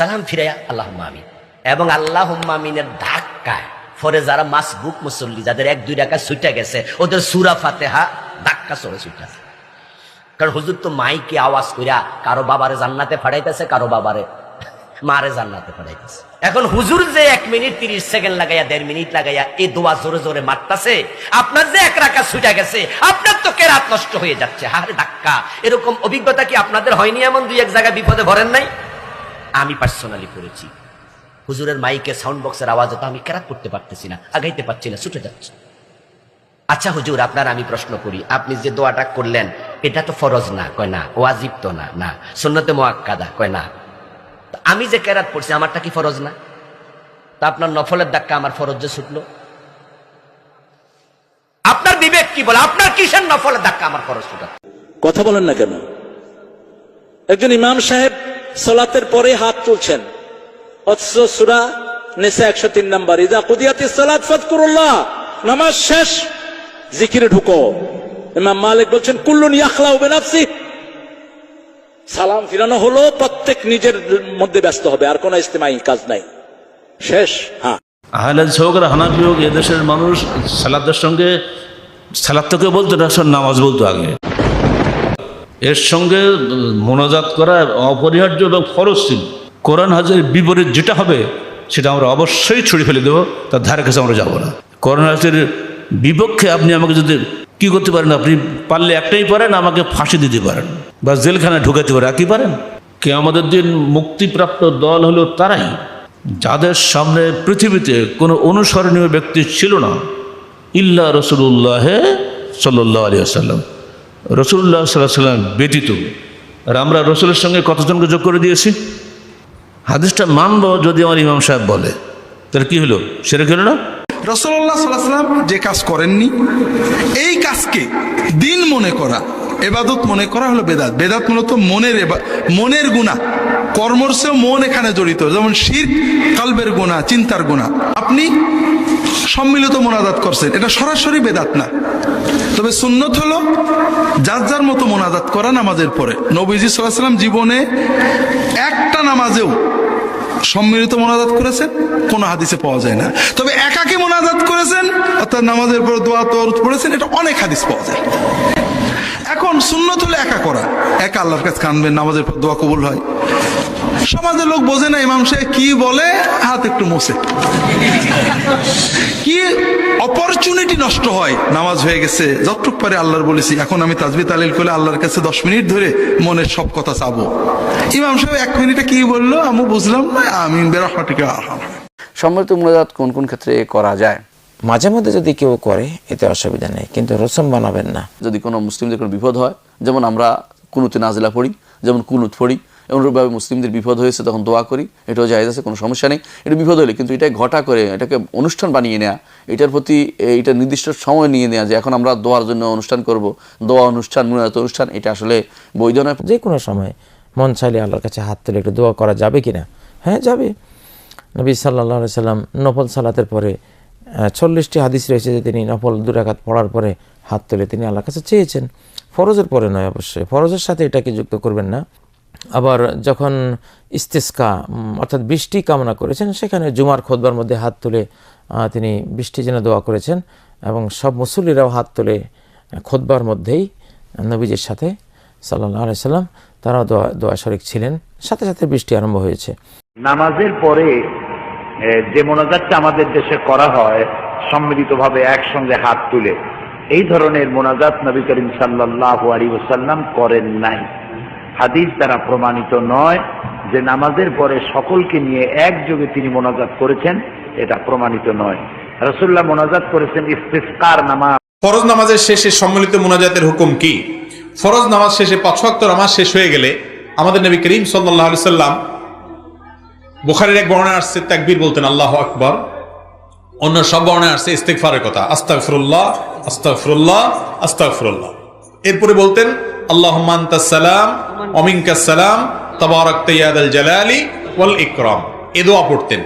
সালাম ফিরাইয়া আল্লাহ আমিন। এবং আল্লাহ আমিনের ধাক্কায় পরে যারা মাসবুক মুসল্লি, যাদের এক, দুই টাকা ছুটে গেছে, ওদের সুরা ফাতেহা ধাক্কা চড়ে ছুটে কারণ হুজুর তো মাইকে আওয়াজ কইরা কারও বাবারে জান্নাতে ফাড়াইতেছে, কারও বাবারে মারে জান্নাতে ফাড়াইতেছে। এখন হুজুর যে এক মিনিট তিরিশ সেকেন্ড লাগাইয়া, দেড় মিনিট লাগাইয়া এই দোয়া জোরে জোরে মারতাছে, আপনার যে এক রাখা ছুটে গেছে, আপনার তো কেরাত নষ্ট হয়ে যাচ্ছে। হারে ধাক্কা। এরকম অভিজ্ঞতা কি আপনাদের হয়নি এমন দুই এক জায়গায় বিপদে ভরেন নাই? আমি পার্সোনালি করেছি। হুজুরের মাইকে সাউন্ড বক্সের আওয়াজে তো আমি কেরাত করতে পারতেছি না, আগাইতে পারছি না, ছুটে যাচ্ছে। আচ্ছা হুজুর, আপনার আমি প্রশ্ন করি, আপনি যে দোয়াটা করলেন, এটা তো ফরজ না, কয় না, ওয়াজিব তো না না, সুন্নতে মোয়াক্কাদা কয় না। আমি যে কেরাত পড়ছি আমারটা কি ফরজ না? তা আপনার নফলের ধাক্কা আমার ফরজ যে ছুটলো? আপনার বিবেক কি বলে? আপনার কিসের নফলের ধাক্কা আমার ফরজ ছুটা কথা বলেন না কেন? একজন ইমাম সাহেব সলাতের পরে হাত তুলছেন। অথচ সুরা নেশা একশো তিন নাম্বার, ইদা কুদিয়াতি সালাত ফাদকুরুল্লাহ নামাজ শেষ, জিকিরে ঢুকো। ইমাম মালিক বলছেন, কুল্লুন ইয়াখলাউ বিনাফসি সালাম ফিরানো হলো, প্রত্যেক নিজের মধ্যে ব্যস্ত হবে, আর কোনো ইস্তেমাই কাজ নাই। শেষ হ্যাঁ। আহলাদ হোক আর হানাফি হোক এদেশের মানুষ সালাদের সঙ্গে সালাদ তোকে বলতো না নামাজ বলতো আগে। এর সঙ্গে মোনাজাত করা অপরিহার্য এবং ফরজ ছিল। কোরআন হাজের বিপরীত যেটা হবে, সেটা আমরা অবশ্যই ছুড়ে ফেলে দেবো, তার ধারে কাছে আমরা যাব না। কোরআন হাজের বিপক্ষে আপনি আমাকে যদি কি করতে পারেন, আপনি পারলে একটাই পারেন, আমাকে ফাঁসি দিতে পারেন বা জেলখানায় ঢুকাতে পারেন, একই পারেন। কে আমাদের দিন মুক্তিপ্রাপ্ত দল হলো তারাই, যাদের সামনে পৃথিবীতে কোনো অনুসরণীয় ব্যক্তি ছিল না, ইল্লা রসুল্লাহ সাল্লাহ আলী আসাল্লাম রসুল্লাহ সাল্লাহ সাল্লাম ব্যতীত। আর আমরা রসুলের সঙ্গে কতজনকে যোগ করে দিয়েছি? হাদিসটা মানব যদি আমার ইমাম সাহেব বলে, তাহলে কি হলো? সেটা হলো না? রসুল্লাহ সাল্লাহ সাল্লাম যে কাজ করেননি, এই কাজকে দিন মনে করা এবাদত মনে করা হলো বেদাত। বেদাত মূলত মনের মনের গুণা। কর্মর চেয়েও মন এখানে জড়িত। যেমন শির কালবের গুণা, চিন্তার গুণা। আপনি সম্মিলিত মোনাজাত করছেন। এটা সরাসরি বেদাত না। তবে সুন্নত হলো যার যার মতো মোনাজাত করা নামাজের পরে। নবীজি সাল্লাম জীবনে একটা নামাজেও সম্মিলিত মোনাজাত করেছেন, কোনো হাদিসে পাওয়া যায় না। তবে একাকে মোনাজাত করেছেন, অর্থাৎ নামাজের পর দোয়া তরত পড়েছেন, এটা অনেক হাদিস পাওয়া যায়। এখন সুন্নত হলে একা করা। একা আল্লাহর কাছে কানবেন, নামাজের পর দোয়া কবুল হয়। সমাজের লোক বোঝে না, ইমাম সাহেব কি বলে? হাত একটু মোছে। কি অপরচুনিটি নষ্ট হয়? নামাজ হয়ে গেছে, যতটুক পারে আল্লাহর বলেছি। এখন আমি তাজবি তালিল করে আল্লাহর কাছে দশ মিনিট ধরে মনের সব কথা চাবো। ইমাম সাহেব এক মিনিটে কি বলল? আমি বুঝলাম না আমি বেরহমাটিকে সম্মিলিত মোনাজাত কোন কোন ক্ষেত্রে করা যায়? মাঝে মধ্যে যদি কেউ করে এতে অসুবিধা নেই কিন্তু রসম বানাবেন না। যদি কোনো মুসলিমদের কোনো বিপদ হয় যেমন আমরা কুনুতে নাজলা পড়ি যেমন কুনুত পড়ি এমনভাবে মুসলিমদের বিপদ হয়েছে তখন দোয়া করি এটাও জায়জ আছে কোনো সমস্যা নেই। এটা বিপদ হলে কিন্তু এটা ঘটা করে এটাকে অনুষ্ঠান বানিয়ে নেওয়া এটার প্রতি এটা নির্দিষ্ট সময় নিয়ে নেওয়া যে এখন আমরা দোয়ার জন্য অনুষ্ঠান করব দোয়া অনুষ্ঠান মুনাজাত অনুষ্ঠান এটা আসলে বৈধ নয়। যে কোনো সময় মন চাইলে আল্লাহর কাছে হাত তুলে একটু দোয়া করা যাবে কিনা? হ্যাঁ যাবে। নবী সাল্লাহ সাল্লাম নফল সালাতের পরে চল্লিশটি হাদিস রয়েছে যে তিনি নফল দুরাঘাত পড়ার পরে হাত তুলে তিনি আল্লাহর কাছে চেয়েছেন। ফরজের পরে নয় অবশ্যই। ফরজের সাথে এটাকে যুক্ত করবেন না। আবার যখন ইস্তেস্কা অর্থাৎ বৃষ্টি কামনা করেছেন, সেখানে জুমার খোদবার মধ্যে হাত তুলে তিনি বৃষ্টি যেন দোয়া করেছেন এবং সব মুসল্লিরাও হাত তুলে খোদবার মধ্যেই নবীজের সাথে সাল্লাহ আলাইসাল্লাম তারাও দোয়া দোয়া শরিক ছিলেন। সাথে সাথে বৃষ্টি আরম্ভ হয়েছে। নামাজের পরে যে মোনাজাতটা আমাদের দেশে করা হয়, সম্মিলিতভাবে একসঙ্গে হাত তুলে, এই ধরনের মোনাজাত নবী করিম সাল্লাহ আলী ওসাল্লাম করেন নাই। হাদিস দ্বারা প্রমাণিত নয় যে নামাজের পরে সকলকে নিয়ে একযোগে তিনি মোনাজাত করেছেন, এটা প্রমাণিত নয়। রসুল্লাহ মোনাজাত করেছেন ইস্তেস্কার নামাজ। ফরজ নামাজের শেষে সম্মিলিত মোনাজাতের হুকুম কি? ফরজ নামাজ শেষে পাঁচ নামাজ শেষ হয়ে গেলে আমাদের নবী করিম সাল্লাহ সাল্লাম বুখারের এক বর্ণায় আসছে, তাকবীর বলতেন, আল্লাহ আকবর। অন্য সব বর্ণায় আসছে ইস্তেকফারের কথা। আস্তাগফিরুল্লাহ আস্তাগফিরুল্লাহ আস্তাগফিরুল্লাহ। এরপরে বলতেন আল্লাহ সালাম অমিনকাস সালাম তাবারাক তাইয়াদ আল জালালি ওয়াল ইকরাম। এ দোয়া পড়তেন।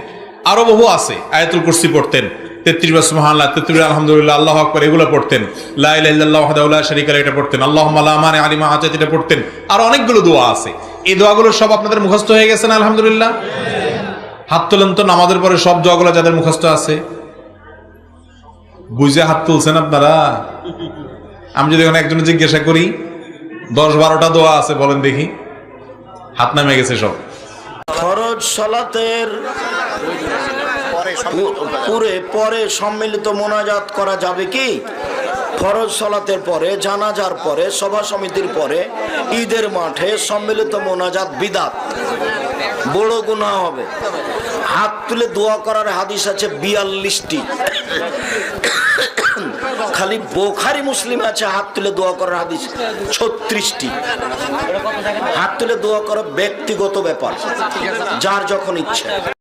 আরও বহু আছে, আয়াতুল কুরসি পড়তেন, তেত্রিশ বার সুবহানাল্লাহ, তেত্রিশ আলহামদুলিল্লাহ, আল্লাহ আকবার, এগুলো পড়তেন। লা ইলাহা ইল্লাল্লাহ ওয়াহদাহু লা শারীকা লাহু, এটা পড়তেন। আল্লাহুম্মা লা মানিআ লিমা আতাইতা এটা পড়তেন। আর অনেকগুলো দোয়া আছে। এই দোয়াগুলো সব আপনাদের মুখস্থ হয়ে গেছে না, আলহামদুলিল্লাহ? হাত তোলেন তো, নামাজের পরে সব দোয়াগুলো যাদের মুখস্থ আছে। বুঝে হাত তুলছেন আপনারা? আমি যদি এখন একজনে জিজ্ঞাসা করি, দশ বারোটা দোয়া আছে, বলেন দেখি। হাত নামে গেছে সব। ফরজ সলাতের পরে সম্মিলিত মোনাজাত করা যাবে কি? ফরজ সলাতের পরে, জানাজার পরে, সভা সমিতির পরে, ঈদের মাঠে সম্মিলিত মোনাজাত বিদাত। বড় গুণা হবে। হাত তুলে দোয়া করার হাদিস আছে বিয়াল্লিশটি। খালি বোখারি মুসলিম আছে, হাত তুলে দোয়া করার হাদিস ছত্রিশটি। হাত তুলে দোয়া করা ব্যক্তিগত ব্যাপার, যার যখন ইচ্ছে।